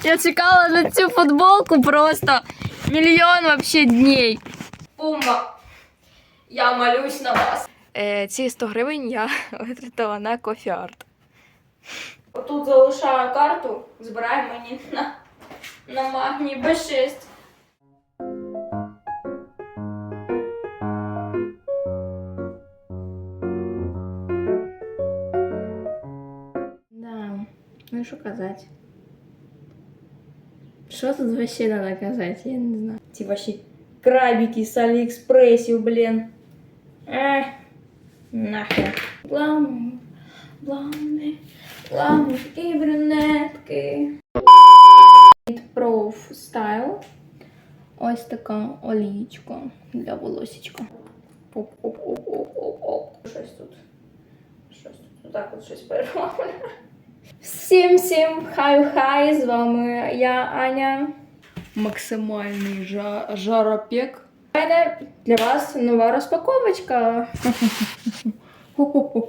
Я чекала на цю футболку просто мільйон вообще дней. Пумба. Я молюсь на вас. Е, ці 100 гривень я витратила на кофі-арт. Отут залишаю карту, збираю мені на, на магній Б6. Да, ну що казати. Що тут вообще надо казати, я не знаю. Ці ваші крабики з Аліекспресів, блін. Ех, нахер. Гламур, гламур, гламур і брюнетки. Prof Style. Ось така олієчка для волосічка. Оп-оп-оп-оп-оп-оп. Щось тут. Щось тут. Отак от щось перероблю. Всім всім хай-хай! З вами я Аня. Максимальний жа жаропек. У мене для вас нова розпаковочка.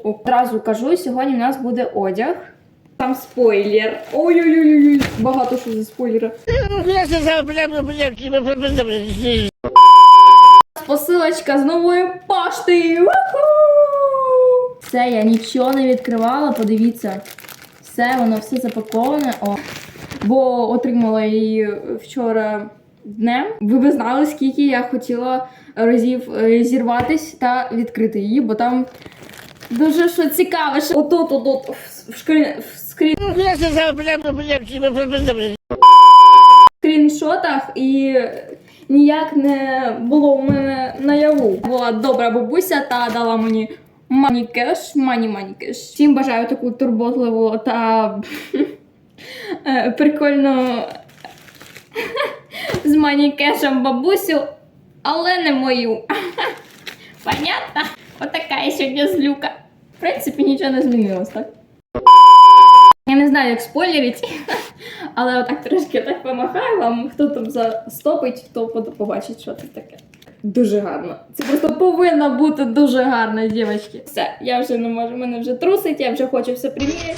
Одразу кажу, сьогодні у нас буде одяг. Там спойлер. Ой-ой-ой, багато що за спойлера. Посилочка з нової пошти. Уху! Все, я нічого не відкривала, подивіться. Все, воно все запаковане. О. Бо отримала її вчора днем. Ви б знали, скільки я хотіла разів е, зірватись та відкрити її, бо там дуже що цікаве. що Отут, отут, в скрін, в скрін, скріншотах і ніяк не було у мене наяву. Була добра бабуся та дала мені мані кеш, мані мані кеш. Всім бажаю таку турботливу та е, прикольну з мані кешем бабусю, але не мою. Понятно? Отака я сьогодні злюка. В принципі, нічого не змінилось, так? Я не знаю, як спойлерить, але отак трошки так помахаю вам, хто там застопить, хто побачить, що це таке. Дуже гарно. Це просто повинно бути дуже гарно, дівчатки. Все, я вже не можу, мене вже трусить, я вже хочу все приміряти.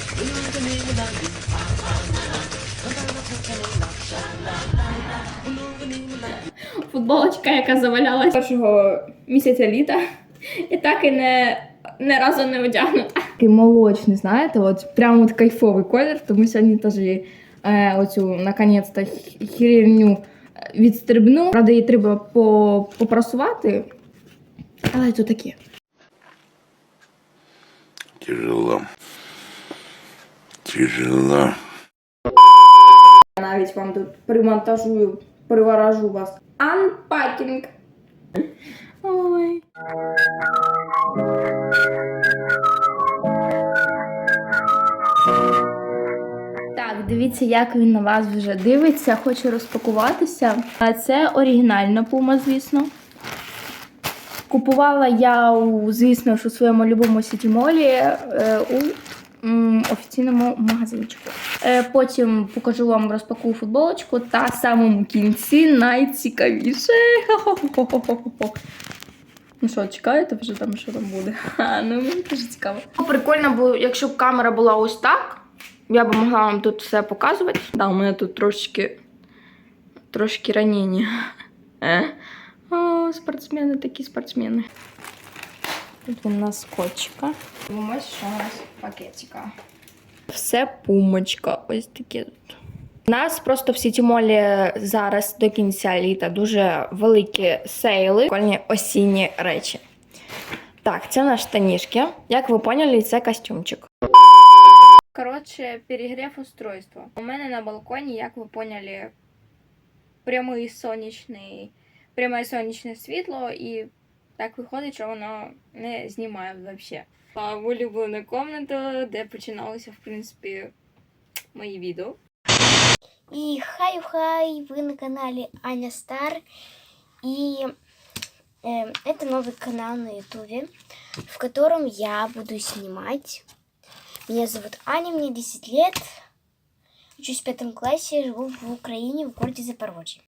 Футболочка, яка завалялась першого місяця літа, і так і не, не разу не одягнута. Такий молочний, знаєте, от прямо от кайфовий колір, тому сьогодні теж е, оцю наконець-то хі- хірню відстрибну. Правда, її треба по, попрасувати, але це таке. Тяжело. Тяжело. Я навіть вам тут примонтажую, приворожу вас. Анпакінг. Ой. Дивіться, як він на вас вже дивиться. Хочу розпакуватися. Це оригінальна пума, звісно. Купувала я, у, звісно у своєму любому сітімолі е, у офіційному магазинчику. Е, потім покажу вам розпаку футболочку та самому кінці найцікавіше. Ну що, чекаєте вже там, що там буде? Ха, ну мені дуже цікаво. Прикольно, бо якщо б камера була ось так, я б могла вам тут все показувати. Да, у мене тут трошечки трошки ранення. Е? О, спортсмени такі спортсмени. Тут у нас скотчика. Ось що у нас пакетика. Все пумочка. Ось таке тут. У нас просто в Сітімолі зараз до кінця літа дуже великі сейли, прикольні осінні речі. Так, це наші штанішки. Як ви поняли, це костюмчик. Коротше, перегрів устройства. У мене на балконі, як ви поняли, прямий сонячний, пряме сонячне світло, і так виходить, що воно не знімає взагалі. А в улюблену комнату, де починалися, в принципі, мої відео. И хай-хай, вы на канале Аня Стар. И э, это новый канал на ютубе, в котором я буду снимать. Меня зовут Аня, мне 10 лет. Учусь в пятом классе, живу в Украине, в городе Запорожье.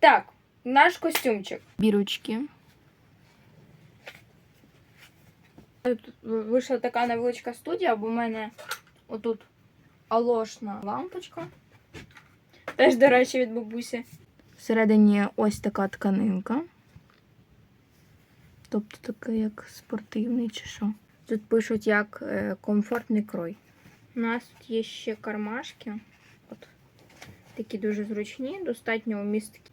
Так, наш костюмчик. Бірочки. Тут вийшла така невеличка студія, бо в мене отут алошна лампочка. Теж, до речі, від бабусі. Всередині ось така тканинка. Тобто такий як спортивний чи що. Тут пишуть як е, комфортний крой. У нас тут є ще кармашки. От. Такі дуже зручні, достатньо місткі.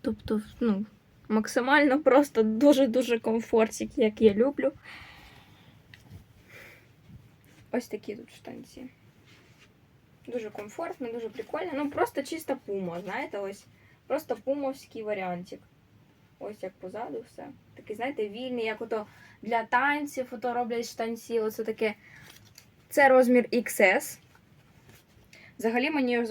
Тобто, ну, максимально просто дуже-дуже комфортик, як я люблю. Ось такі тут штанці. Дуже комфортно, дуже прикольно. Ну, просто чиста пума, знаєте, ось. Просто пумовський варіантик. Ось як позаду все. Такий, знаєте, вільний, як ото для танців, ото роблять штанці. Оце таке. Це розмір XS. Взагалі мені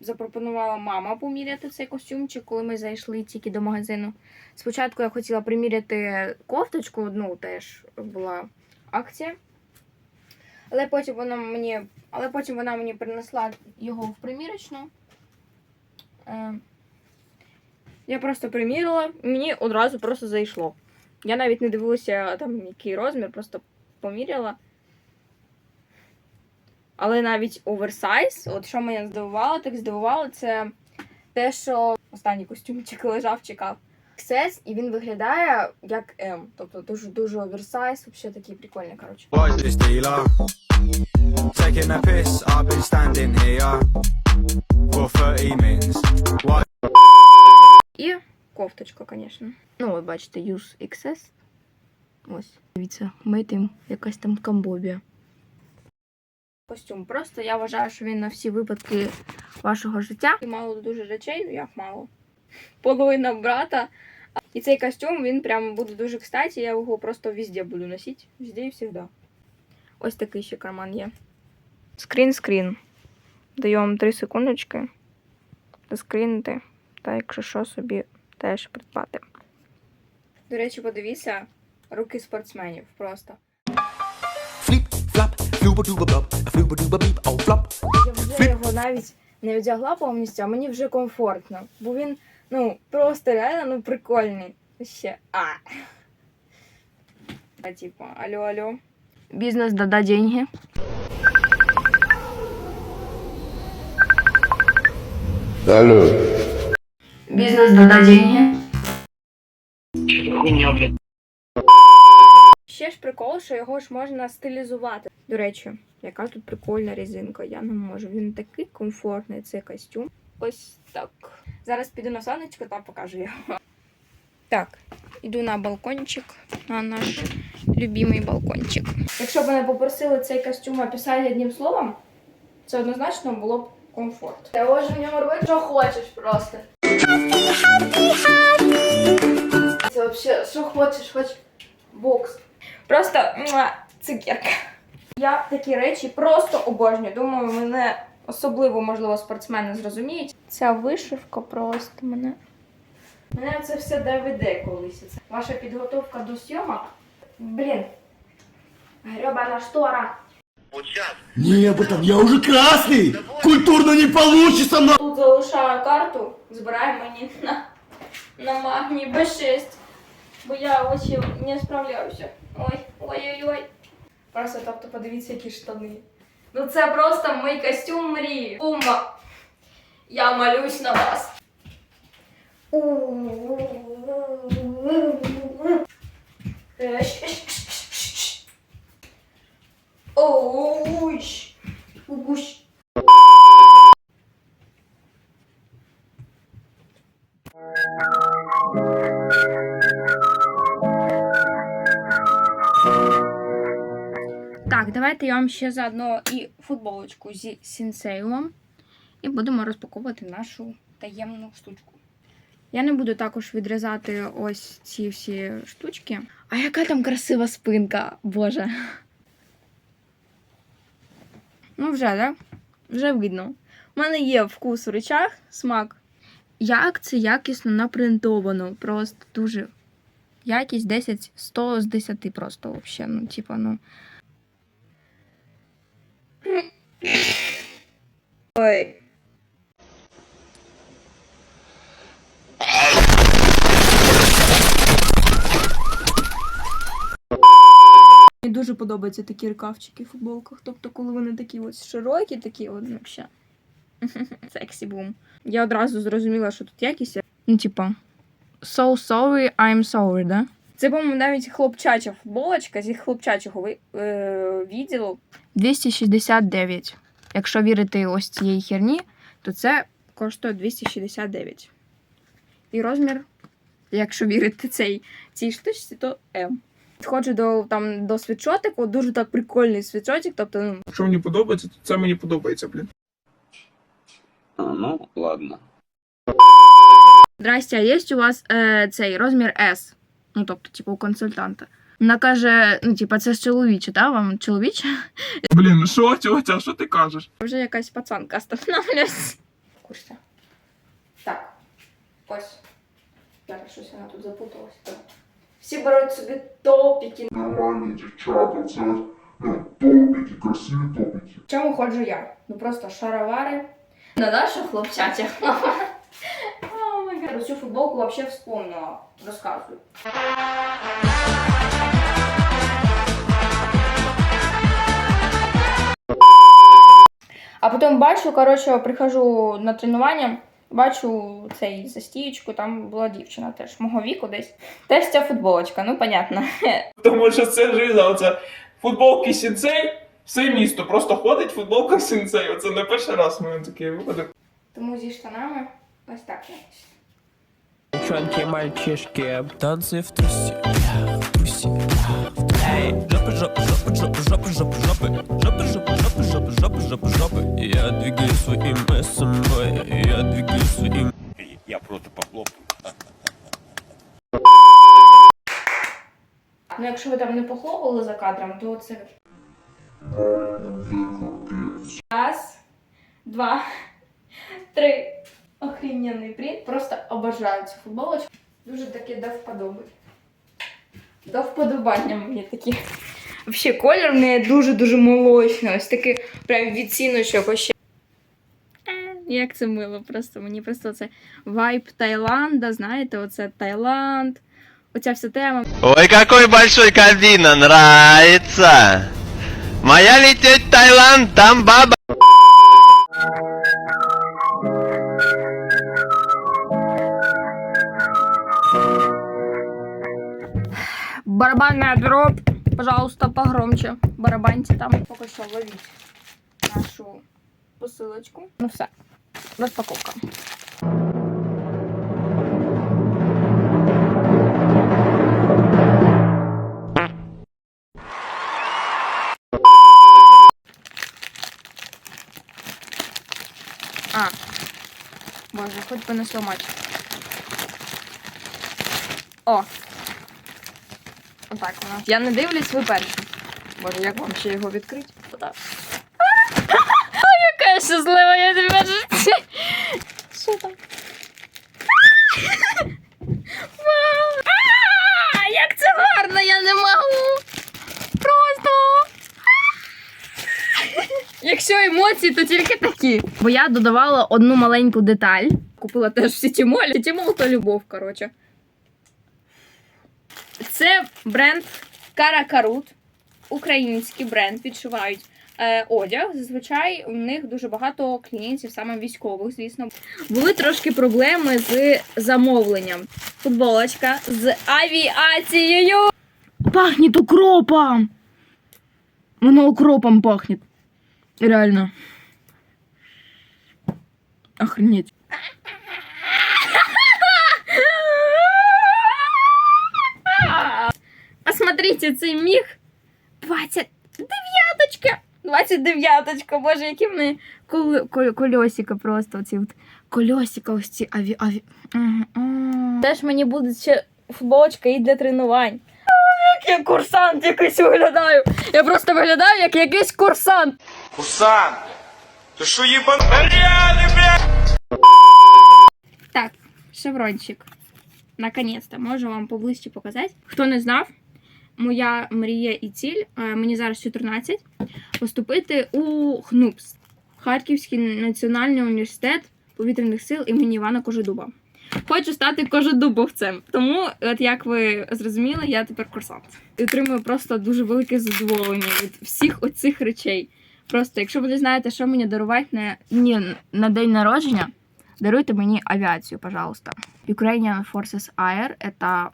запропонувала мама поміряти цей костюмчик, коли ми зайшли тільки до магазину. Спочатку я хотіла приміряти кофточку, ну теж була акція. Але потім вона мені, але потім вона мені принесла його в примірочну. Я просто примірила, мені одразу просто зайшло. Я навіть не дивилася там який розмір, просто поміряла. Але навіть оверсайз, от що мене здивувало, так здивувало, це те, що останній костюмчик лежав, чекав. XS, і він виглядає як М. Тобто дуже дуже оверсайз, взагалі такий прикольний, коротше. І кофточка, звісно. Ну, от бачите, Use XS. Ось. Дивіться, митим якась там камбобія. Костюм. Просто я вважаю, що він на всі випадки вашого життя. І мало дуже речей, ну як мало. Половина брата. І цей костюм він прям буде дуже кстати, я його просто везде буду носити. Везде і завжди. Ось такий ще карман є. Скрін-скрін. Даю вам 3 секундочки. Заскрінити. Та якщо що собі теж придбати. До речі, подивіться, руки спортсменів просто. Blop, flooba dooba beep, oh flop. Я вже його навіть не одягла повністю, а мені вже комфортно. Бо він, ну, просто реально ну, прикольний. Ще. А. А типу, алло, алло. Бізнес дада деньги. Алло. Бізнес дада деньги. Ще ж прикол, що його ж можна стилізувати. До речі, яка тут прикольна резинка, я не можу. Він такий комфортний, цей костюм. Ось так. Зараз піду на сонечко та покажу його. Так, іду на балкончик, на наш любимий балкончик. Якщо б мене попросили цей костюм описати одним словом, це однозначно було б комфорт. Ти можеш в ньому робити, що хочеш просто. Це взагалі, що хочеш, хоч бокс. Просто муа, цукерка. Я такі речі просто обожнюю. Думаю, мене особливо, можливо, спортсмени зрозуміють. Ця вишивка просто мене. Мене це все доведе колись. Це Ваша підготовка до зйомок. Блін. Гребана штора. Не, братан, я уже красный! Культурно не получится, но... Тут залишаю карту, збираю мені на, на магній Б6. Бо я очі не справляюся. Ой, ой-ой-ой. Просто тобто подивіться, які штани. Ну це просто мій костюм мрії. Ума. Я молюсь на вас. Ой. Угущ. Так, давайте я вам ще заодно і футболочку зі сінсейлом. І будемо розпаковувати нашу таємну штучку. Я не буду також відрізати ось ці всі штучки. А яка там красива спинка, боже. Ну, вже, так? Вже видно. У мене є вкус у речах, смак. Як це якісно напринтовано. Просто дуже. Якість 10, 100 з 10 просто взагалі. Ну, типа, ну. Ой. Дуже подобаються такі рукавчики в футболках. Тобто, коли вони такі ось широкі, такі от ну, ще. Сексі бум. Я одразу зрозуміла, що тут якість. Ну, типа, so sorry, I'm sorry, да? Це, по-моєму, навіть хлопчача футболочка зі хлопчачого е, відділу. 269. Якщо вірити ось цієї херні, то це коштує 269. І розмір, якщо вірити цей, цій штучці, то М. Підходжу до, там, до світшотику, дуже так прикольний світшотик, тобто, ну, Що мені подобається, то це мені подобається, блін. А, ну, ладно. Здрасте, а є у вас е, цей розмір S? Ну, тобто, типу, у консультанта. Вона каже, ну, типа, це ж чоловіче, да? Вам чоловіче? Блін, що, тьотя, що ти кажеш? Вже якась пацанка остановлюсь. Курсі. Так. Ось. Зараз щось вона тут запуталась. Всі беруть собі топіки. нормальні дівчата, це ну, топіки, красиві топіки. В чому ходжу я? Ну просто шаровари. На нашу хлопчатя. О, май гад. Про цю футболку вообще вспомнила. Розказую. А потім бачу, коротше, прихожу на тренування, бачу цей застіючку, там була дівчина теж мого віку десь. Теж ця футболочка, ну понятно. Тому що це жиза, оце футболки сінцей, все місто просто ходить футболка сінцей. Оце не перший раз в мене такий випадок. Тому зі штанами ось так якось. Девчонки, мальчишки, танцы в трусе, в трусе, в трусе. Эй, жопы, жопы, жопы, жопы, жопы, жопы, жопы, жопы, жопы, жопы, жопы, жопы, жопы, жопы. Я двигаю своим СМВ, я двигаю своим Я просто похлопаю. Ну, якщо ви там не похлопали за кадром, то це. Раз, два, три. Охрененний принт. Просто обожаю цю футболочку. Дуже таке до вподоби. До вподобання мені такі. Взагалі, колір в неї дуже-дуже молочний. Ось такий прям відціночок. Ось ще. Е, Як це мило, просто мені просто це вайб Таїланда, знаєте, оце Таїланд, оця вся тема. Ой, какой большой кабина, нравится. Моя лететь в Таиланд, там баба. Барабанная дробь. Пожалуйста, погромче. Барабаньте там. Поки що ловіть нашу посилочку. Ну все. Розпаковка. А. Боже, хоч би не сломати. О, Отак воно. Я не дивлюсь, ви перші. Боже, як вам ще його відкрити? Отак. Яка щаслива, я тебе житті. Що там? Як це гарно, я не можу! Просто! Якщо емоції, то тільки такі. Бо я додавала одну маленьку деталь. Купила теж в Сітімолі. Сітімол то любов, коротше. Це бренд Каракарут. Український бренд відшивають е, одяг. Зазвичай у них дуже багато клієнтів, саме військових, звісно. Були трошки проблеми з замовленням. Футболочка з авіацією. Пахнет укропом. Воно укропом пахнет. Реально. Охренеть. Посмотрите, цей міг. 29-очка. 29-очка, боже, які в неї кол- кол- просто. Оці от кольосика, ось ці аві... аві... Теж мені буде ще футболочка і для тренувань. Як я курсант якийсь виглядаю. Я просто виглядаю як якийсь курсант. Курсант! Ти що їбан? Блядь! Так, шеврончик. Наконец-то можу вам поближче показати. Хто не знав, моя мрія і ціль, е, мені зараз 14, поступити у ХНУПС Харківський національний університет повітряних сил імені Івана Кожедуба. Хочу стати кожедубовцем. Тому, от як ви зрозуміли, я тепер курсант. І отримую просто дуже велике задоволення від всіх оцих речей. Просто, якщо ви не знаєте, що мені дарувати на, ні, на день народження, даруйте мені авіацію, пожалуйста. Ukrainian Forces Air – це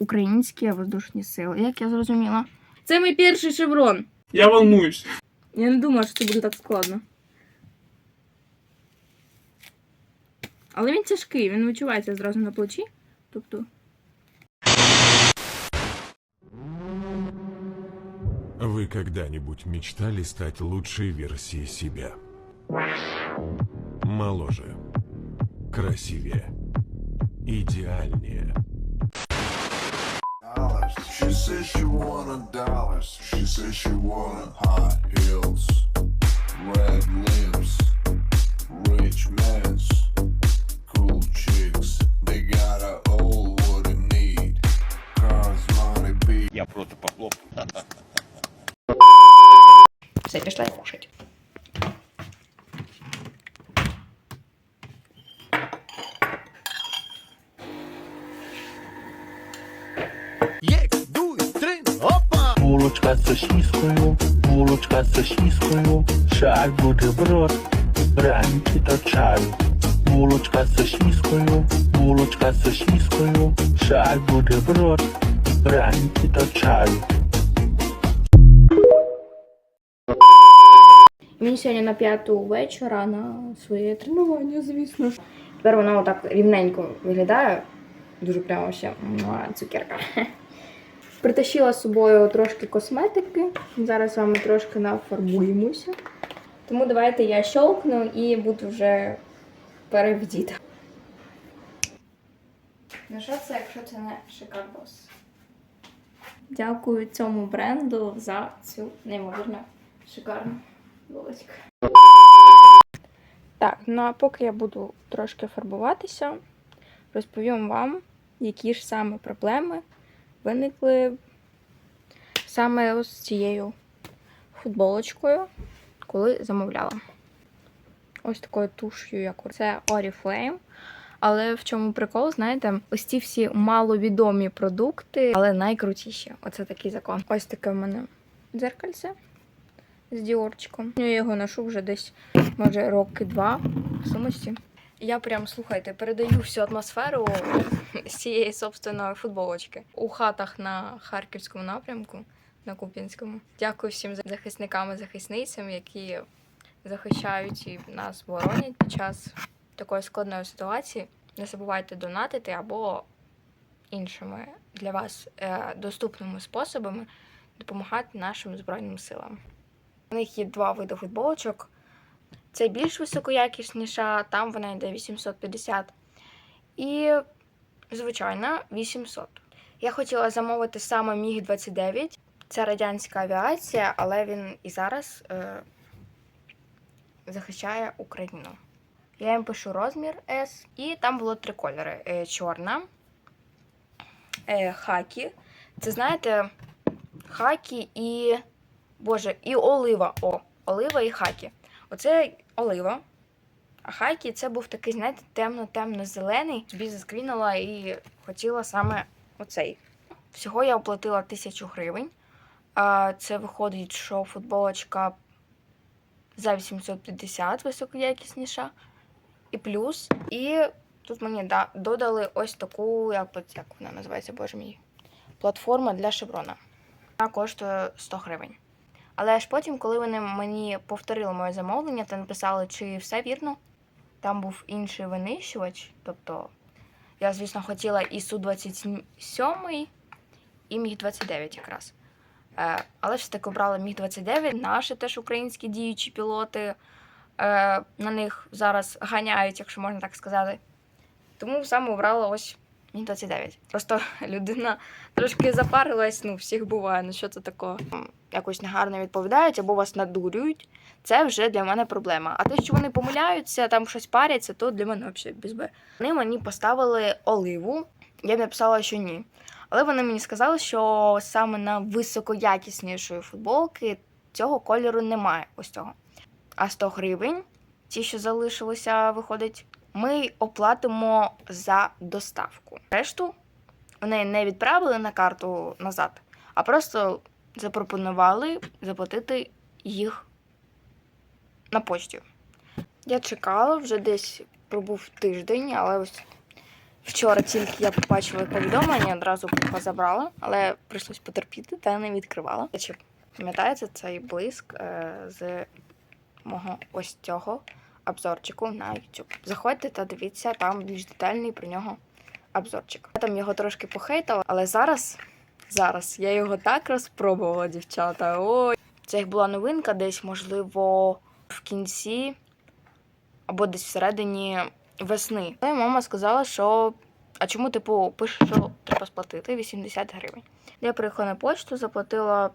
українські воздушні сили, як я зрозуміла. Це мій перший шеврон. Я волнуюсь. Я не думала, що це буде так складно. Але він тяжкий, він відчувається зразу на плечі. Тобто. Вы когда-нибудь мечтали стать лучшей версией себя? Моложе, красивее, идеальнее. dollars. She says she wanted dollars. She says she wanted high heels, red lips, rich men's, cool chicks. They gotta all what they need. Cars, money, be. Я просто похлопаю. Все, пішла кушать. Булочка з сосіскою, булочка з чай бутерброд, ранки до чаю. Булочка з сосіскою, булочка з сосіскою, чай бутерброд, ранки до чаю. Мені сьогодні на п'яту вечора на своє тренування, звісно. Тепер воно отак рівненько виглядає. Дуже прямо ще цукерка. Притащила з собою трошки косметики. Зараз з вами трошки нафарбуємося. Тому давайте я щолкну і буду вже перевдіти. Ну що це, якщо це не шикардос? Дякую цьому бренду за цю неймовірно шикарну булочку. Так, ну а поки я буду трошки фарбуватися, розповім вам, які ж саме проблеми виникли саме з цією футболочкою, коли замовляла. Ось такою туш'ю, як це Oriflame. Але в чому прикол, знаєте, ось ці всі маловідомі продукти, але найкрутіші. Оце такий закон. Ось таке в мене дзеркальце з діорчиком. Я його ношу вже десь, може, роки два в сумості. Я прям, слухайте, передаю всю атмосферу цієї собственної футболочки у хатах на харківському напрямку, на Куп'янському. Дякую всім захисникам і захисницям, які захищають і нас боронять під час такої складної ситуації. Не забувайте донатити або іншими для вас е, доступними способами допомагати нашим збройним силам. У них є два види футболочок. Це більш високоякісніша, там вона йде 850. І, звичайно, 800. Я хотіла замовити саме Міг 29. Це радянська авіація, але він і зараз е, захищає Україну. Я їм пишу розмір S, і там було три кольори: е, чорна, е, хакі. Це знаєте, хакі і. Боже, і олива. О, олива і хакі. Оце олива. А хайкі це був такий, знаєте, темно-темно-зелений. Собі заскрінула і хотіла саме оцей. Всього я оплатила тисячу гривень. Це виходить, що футболочка за 850 високоякісніша. І плюс. І тут мені да, додали ось таку, як, як вона називається, боже мій, платформа для шеврона. Вона коштує 100 гривень. Але ж потім, коли вони мені повторили моє замовлення та написали, чи все вірно, там був інший винищувач. Тобто, я, звісно, хотіла і Су-27, і Міг-29 якраз. Е, але ж таки обрала Міг-29. Наші теж українські діючі пілоти е, на них зараз ганяють, якщо можна так сказати. Тому саме обрала ось Міг-29. Просто людина трошки запарилась, ну, всіх буває, ну що це такого? якось негарно відповідають або вас надурюють, це вже для мене проблема. А те, що вони помиляються, там щось паряться, то для мене взагалі без Б. Вони мені поставили оливу. Я б написала, що ні. Але вони мені сказали, що саме на високоякіснішої футболки цього кольору немає. Ось цього. А 100 гривень, ті, що залишилися, виходить ми оплатимо за доставку. Решту вони не відправили на карту назад, а просто запропонували заплатити їх на почті. Я чекала вже десь пробув тиждень, але ось вчора тільки я побачила повідомлення, одразу забрала, але прийшлось потерпіти та не відкривала. Чи пам'ятаєте цей блиск е, з мого ось цього обзорчику на YouTube? Заходьте та дивіться, там більш детальний про нього обзорчик. Я там його трошки похейтала, але зараз, зараз я його так розпробувала, дівчата. Ой. Це як була новинка, десь, можливо, в кінці або десь всередині весни. Але мама сказала, що а чому, типу, пише, що треба сплатити 80 гривень. Я приїхала на почту, заплатила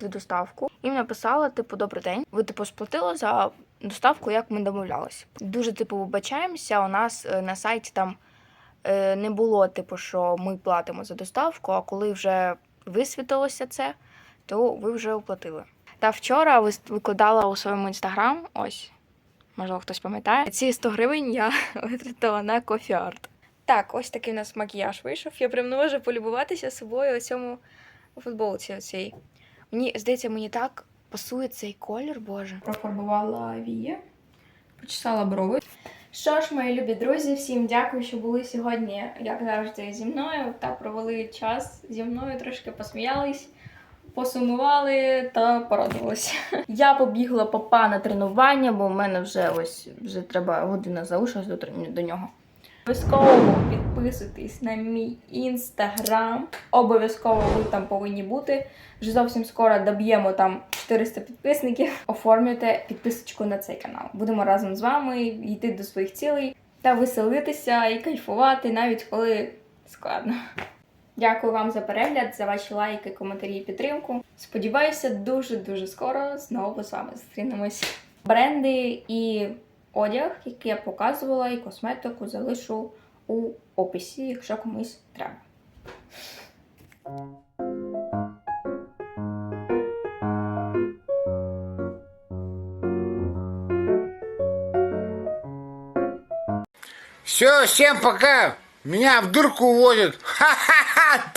за доставку. Їм написала, типу, добрий день. Ви типу сплатили за доставку, як ми домовлялися. Дуже типу вибачаємося. У нас е, на сайті там е, не було, типу, що ми платимо за доставку, а коли вже висвітилося це, то ви вже оплатили. Та вчора викладала у своєму інстаграм, ось, можливо, хтось пам'ятає. Ці 100 гривень я витратила на кофі-арт. Так, ось такий у нас макіяж вийшов. Я прям не можу полюбуватися собою у цьому футболці. Оцій. Мені здається, мені так пасує цей колір, боже. Профарбувала вії, почесала брови. Що ж, мої любі друзі, всім дякую, що були сьогодні, як завжди, зі мною та провели час зі мною, трошки посміялись, посумували та порадувалися. Я побігла попа на тренування, бо в мене вже ось вже треба година залишилась до, до нього. Обов'язково підписуйтесь на мій інстаграм. Обов'язково ви там повинні бути. Вже зовсім скоро доб'ємо там 400 підписників. Оформлюйте підписочку на цей канал. Будемо разом з вами йти до своїх цілей та веселитися і кайфувати, навіть коли складно. Дякую вам за перегляд, за ваші лайки, коментарі і підтримку. Сподіваюся, дуже-дуже скоро знову з вами зустрінемось. Бренди і одяг, який я показувала, і косметику залишу у описі, якщо комусь треба. Все, всем пока. Меня в дурку уводят. Ха-ха-ха.